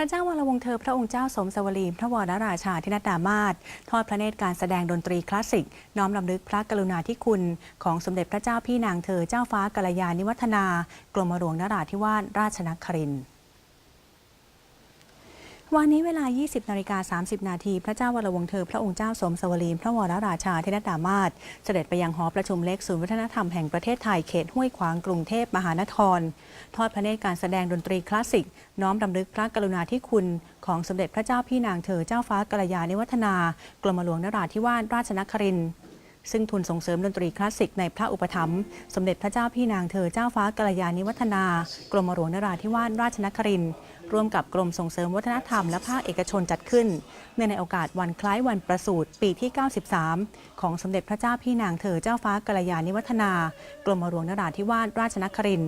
ระเจ้าวรวงเธอพระองค์เจ้าสมสวรีพระวรราชาธินดามาศทอดพระเนตรการแสดงดนตรีคลาสสิก น้อมรำลึกพระกรุณาธิคุณ ของสมเด็จพระเจ้าพี่นางเธอเจ้าฟ้ากัลยาณิวัฒนากรมหลวงนราธิวาสราชนครินทร์ วันนี้เวลา 20นาฬิกา30 นาทีพระเจ้าวรวงเธอ พระองค์เจ้าสมสวรีพระวรราชาธินดามาศเสด็จไปยังหอประชุมเล็กศูนย์วัฒนธรรมแห่งประเทศไทยเขตห้วยขวางกรุงเทพมหานคร ทอดพระเนตรการแสดงดนตรีคลาสสิก น้อมรำลึกพระกรุณาธิคุณ ของสมเด็จพระเจ้าพี่นางเธอเจ้าฟ้ากัลยาณิวัฒนากรมหลวงนราธิวาสราชนครินทร์ ซึ่งทุนส่งเสริมดนตรีคลาสสิกในพระอุปถัมภ์สมเด็จพระเจ้าพี่นางเธอเจ้าฟ้ากัลยาณิวัฒนา กรมหลวงนราธิวาสราชนครินร่วมกับกรมส่งเสริมวัฒนธรรมและภาคเอกชนจัดขึ้นเนื่องในโอกาสวันคล้ายวันประสูติปีที่ 93 ของสมเด็จพระเจ้าพี่นางเธอเจ้าฟ้ากัลยาณิวัฒนา กรมหลวงนราธิวาสราชนคริน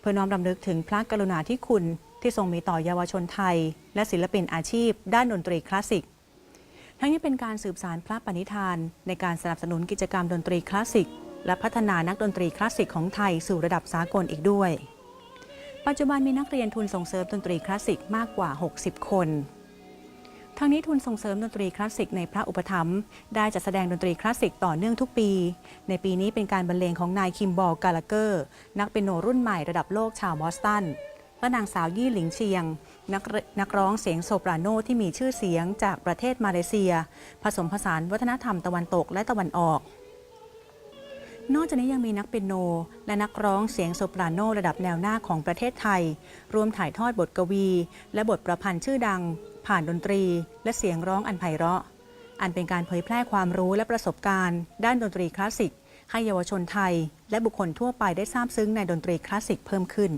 เพื่อน้อมรำลึกถึงพระกรุณาธิคุณที่ทรงมีต่อเยาวชนไทย และศิลปินอาชีพ ด้านดนตรีคลาสสิก ทั้งนี้เป็นการสืบสารพระปณิธาน ในการสนับสนุนกิจกรรมดนตรีคลาสสิก และพัฒนานักดนตรีคลาสสิกของไทยสู่ระดับสากลอีกด้วย ปัจจุบันมีนักเรียนทุนส่งเสริมดนตรีคลาสสิกมากกว่า 60 คนทั้งนี้ทุนส่งเสริมดนตรีคลาสสิกในพระอุปถัมภ์ได้จัดแสดงดนตรีคลาสสิกต่อเนื่องทุกปี ในปีนี้เป็นการบรรเลงของนายคิมบอลกาลาเกอร์ นักเปียโนรุ่นใหม่ระดับโลกชาวบอสตัน และนางสาวยี่หลิงเชียง นักนักร้องเสียงโซปราโนที่มีชื่อเสียงจากประเทศมาเลเซีย ผสมผสานวัฒนธรรมตะวันตกและตะวันออก นอกจากนี้ยังมีนักเปียโน และนักร้องเสียงโซปราโนระดับแนวหน้าของประเทศไทย รวมถ่ายทอดบทกวี และบทประพันธ์ชื่อดัง ผ่านดนตรี และเสียงร้องอันไพเราะ อันเป็นการเผยแพร่ความรู้และประสบการณ์ ด้านดนตรีคลาสสิกให้เยาวชนไทย และบุคคลทั่วไปได้ทราบซึ้งในดนตรีคลาสสิกเพิ่มขึ้น